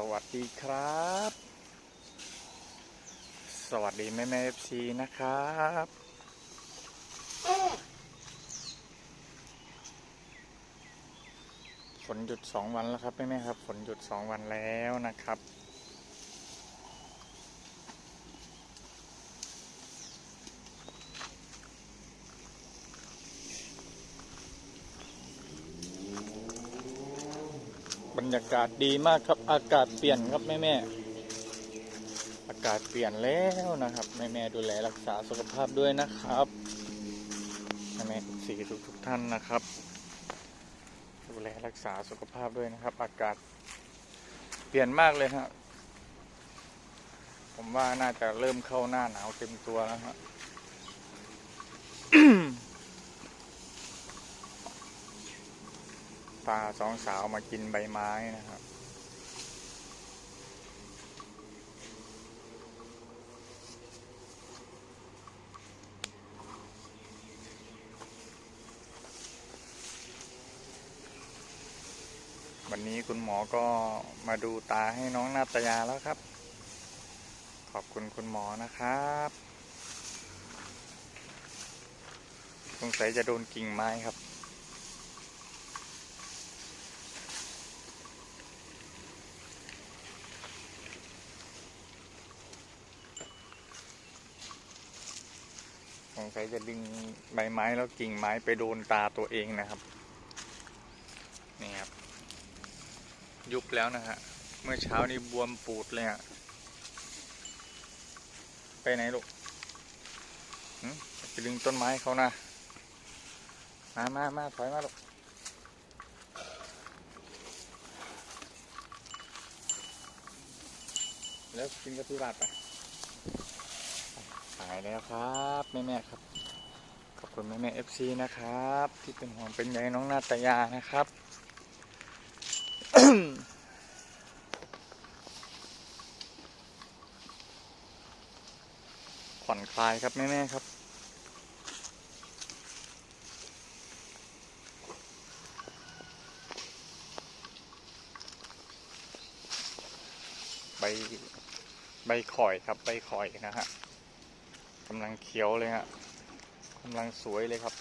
สวัสดีครับ สวัสดีแม่แม่เอฟซีนะครับ ฝนหยุดสองวันแล้วครับแม่แม่ครับ ฝนหยุดสองวันแล้วนะครับ ยากาศดีมากครับ อากาศเปลี่ยนครับแม่แม่อากาศเปลี่ยนแล้วนะครับแม่แม่ดูแลรักษาสุขภาพด้วยนะครับแม่แม่สี่ทุกทุกท่านนะครับ ดูแลรักษาสุขภาพด้วยนะครับ อากาศเปลี่ยนมากเลยฮะผมว่าน่าจะเริ่มเข้าหน้าหนาวเต็มตัวแล้วฮะ พาสองสาวมากินใบไม้นะครับ วันนี้คุณหมอก็มาดูตาให้น้องนาตยาแล้วครับ ขอบคุณคุณหมอนะครับสงสัยจะโดนกิ่งไม้ครับ งสัยจะดึงใบไม้แล้วกิ่งไม้ไปโดนตาตัวเองนะครับ นี่ครับ ยุบแล้วนะฮะ เมื่อเช้านี้บวมปูดเลยอะไปไหนลูกหึไปดึงต้นไม้เขานะ มามามาถอยมาลูกแล้วกินกับพี่บาทไปายแล้วครับแม่แม่ครับ ขอบคุณแม่แม่เอฟซีนะครับ ที่เป็นห่วงเป็นใยน้องนาตยานะครับผ่อนคลายครับแม่แม่ครับใบใบข่อยครับใบข่อยนะฮะ กำลังเขียวเลยฮะกำลังสวยเลยครับ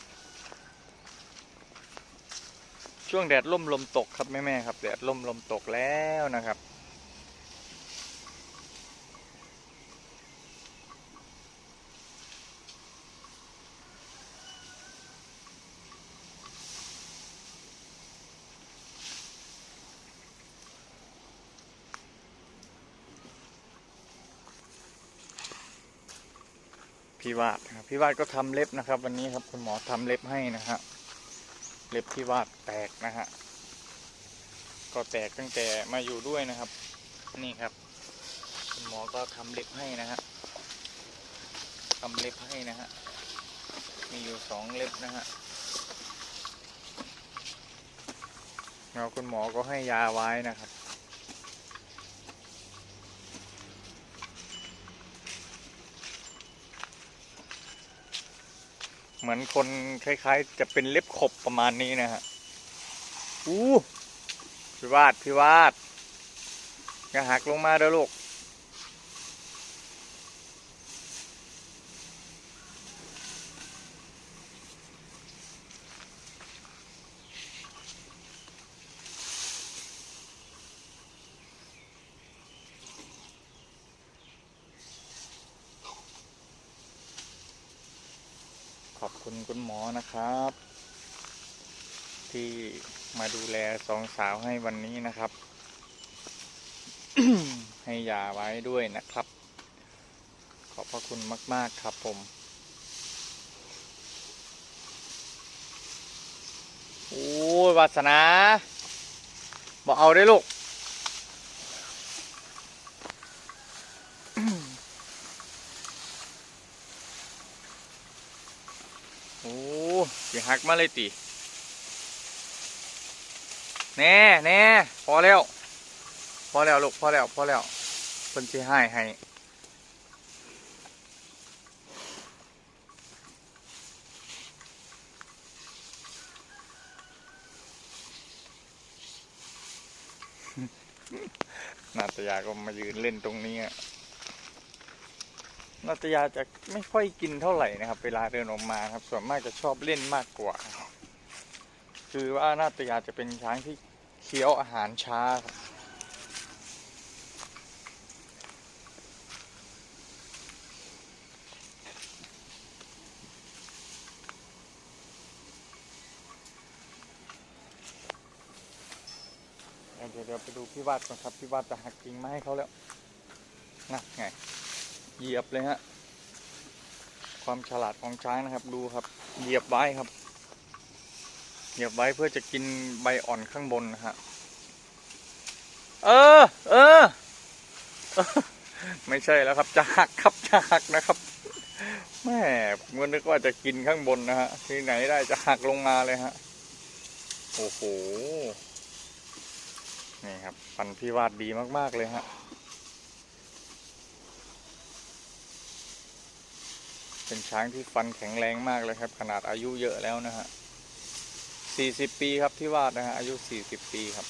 ช่วงแดดล่มลมตกครับแม่แม่ๆครับ แดดล่มลมตกแล้วนะครับ พี่วาดนะครับพี่วาดก็ทำเล็บนะครับ วันนี้ครับคุณหมอทำเล็บให้นะฮะเล็บพี่วาดแตกนะฮะก็แตกตั้งแต่มาอยู่ด้วยนะครับ นี่ครับ คุณหมอก็ทำเล็บให้นะฮะทำเล็บให้นะฮะมีอยู่สองเล็บนะฮะแล้วคุณหมอก็ให้ยาไว้นะครับ เหมือนคนคล้ายๆ จะเป็นเล็บขบประมาณนี้นะฮะอู้พี่วาดพี่วาดอย่าหักลงมาเด้อลูก คุณคุณหมอนะครับ ที่มาดูแลสองสาวให้วันนี้นะครับ ให้ยาไว้ด้วยนะครับ ขอบพระคุณมาก ๆ ครับผมโอ้ยวาสนาบอกเอาได้ลูก โอ้ยหักมาเลยติแน่แน่พอแล้ว พอแล้วลูกพอแล้วพอแล้วเพิ่นสิให้ให้นาตยาก็มายืนเล่นตรงนี้อะ นาตยาจะไม่ค่อยกินเท่าไหร่นะครับ เวลาเดินออกมาครับ ส่วนมากจะชอบเล่นมากกว่า คือว่านาตยาจะเป็นช้างที่เคี้ยวอาหารช้าครับเดี๋ยวเดี๋ยวไปดูพี่วาดก่อนครับ พี่วาดจะหักกิ่งไม้ให้เขาแล้วนะไง เหยียบเลยฮะ ความฉลาดของช้างนะครับดูครับ เหยียบไว้ครับ เหยียบไว้เพื่อจะกินใบอ่อนข้างบนนะฮะ เออ เออ ไม่ใช่แล้วครับจะหักครับจะหักนะครับแม่เมื่อนึกว่าจะกินข้างบนนะฮะ ที่ไหนได้จะหักลงมาเลยฮะ โอ้โห นี่ครับ ฟันพี่วาดดีมาก ๆ เลยฮะ เป็นช้างที่ฟันแข็งแรงมากเลยครับ ขนาดอายุเยอะแล้วนะฮะ40ปีครับที่วาดนะฮะอายุ40ปีครับ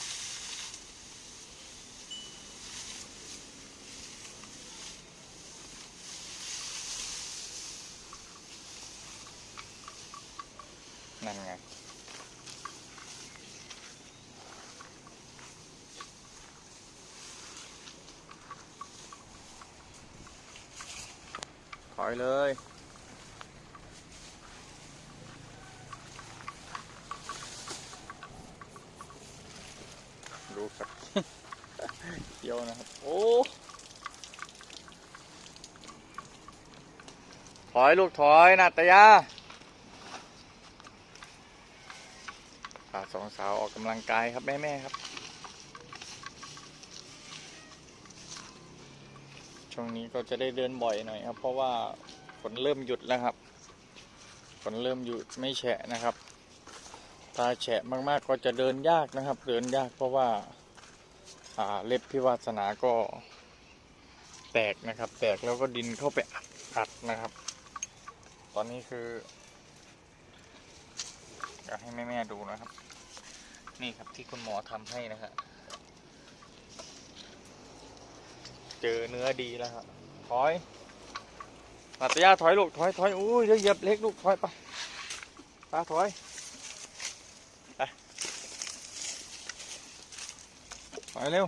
นั่นไงถอยเลย ดูครับ เกี่ ยวนะครับ โอ้ถอยลูกถอยนาตยาพาสองสาวออกกำลังกายครับแม่แม่ๆครับ ช่วงนี้ก็จะได้เดินบ่อยหน่อยครับ เพราะว่าฝนเริ่มหยุดแล้วครับฝนเริ่มหยุดไม่แฉะนะครับตาแฉะมากๆก็จะเดินยากนะครับ เดินยากเพราะว่าอ่า เล็บพิวาสนาก็แตกนะครับ แตกแล้วก็ดินเข้าไปอัดอัดนะครับ ตอนนี้คืออยากให้แม่ๆดูนะครับ นี่ครับที่คุณหมอทำให้นะครับเจอเนื้อดีแล้วครับถอยปัตยาถอยลูกถอยถอยอุ้ยเดี๋ยวเหยียบเล็กลูกถอยไปตาถอย ไป ถ อยเร็ว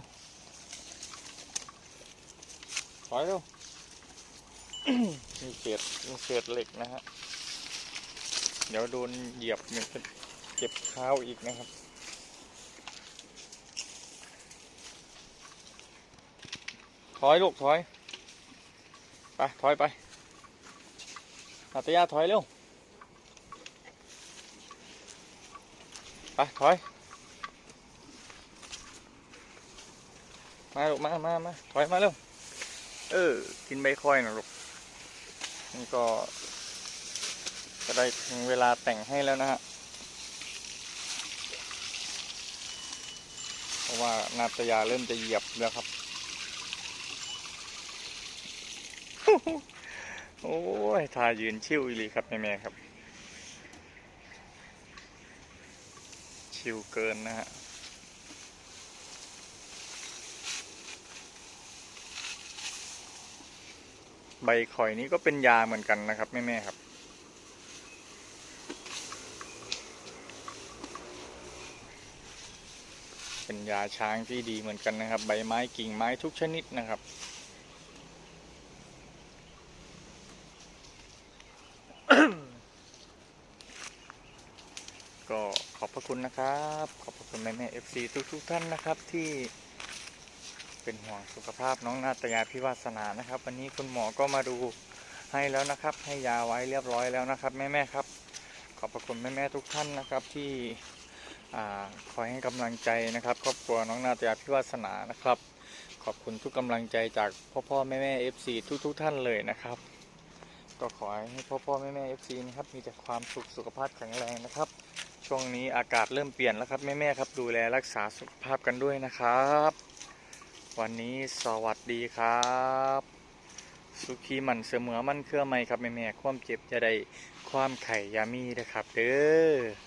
ถอยเร็ว มีเศษมีเศษเหล็กนะฮะ เดี๋ยวโดนเหยียบมันจะเจ็บเท้าอีกนะครับ ถอยลูกถอย ไป ถอยไปนาตยาถอยเร็ว ไป ถอย มาลูกมามามาถอยมาเร็วเออ กินใบค่อยนะลูกนี่ก็จะได้ถึงเวลาแต่งให้แล้วนะฮะเพราะว่านาตยาเริ่มจะเหยียบแล้วครับ โอ้ยทายืนชิวอีหลีครับแม่ๆครับ ชิวเกินนะฮะ ใบข่อยนี้ก็เป็นยาเหมือนกันนะครับแม่ๆครับเป็นยาช้างที่ดีเหมือนกันนะครับ ใบไม้กิ่งไม้ทุกชนิดนะครับ ก็ขอบพระคุณนะครับ ขอบพระคุณแม่แม่เอฟซีทุกทุกๆท่านนะครับที่ เป็นห่วงสุขภาพน้องนาตยาพิวาสนานะครับ วันนี้คุณหมอก็มาดูให้แล้วนะครับ ให้ยาไว้เรียบร้อยแล้วนะครับแม่แม่ครับ ขอบพระคุณแม่แม่ทุกท่านนะครับที่คอยให้กำลังใจนะครับครอบครัวน้องนาตยาพิวาสนานะครับ ขอบคุณทุกกำลังใจจากพ่อพ่อแม่แม่เอฟซีทุกทุกท่านเลยนะครับ ก็ขอให้พ่อพ่อแม่แม่เอฟซีนะครับมีแต่ความสุขสุขภาพแข็งแรงนะครับช่วงนี้อากาศเริ่มเปลี่ยนแล้วครับแม่ๆครับดูแลรักษาสุขภาพกันด้วยนะครับ วันนี้สวัสดีครับ สุขีมันเสมอมันเครื่อไม่ครับแม่แม่ความเจ็บจะได้ความไข่ยามีนะครับ เด้อ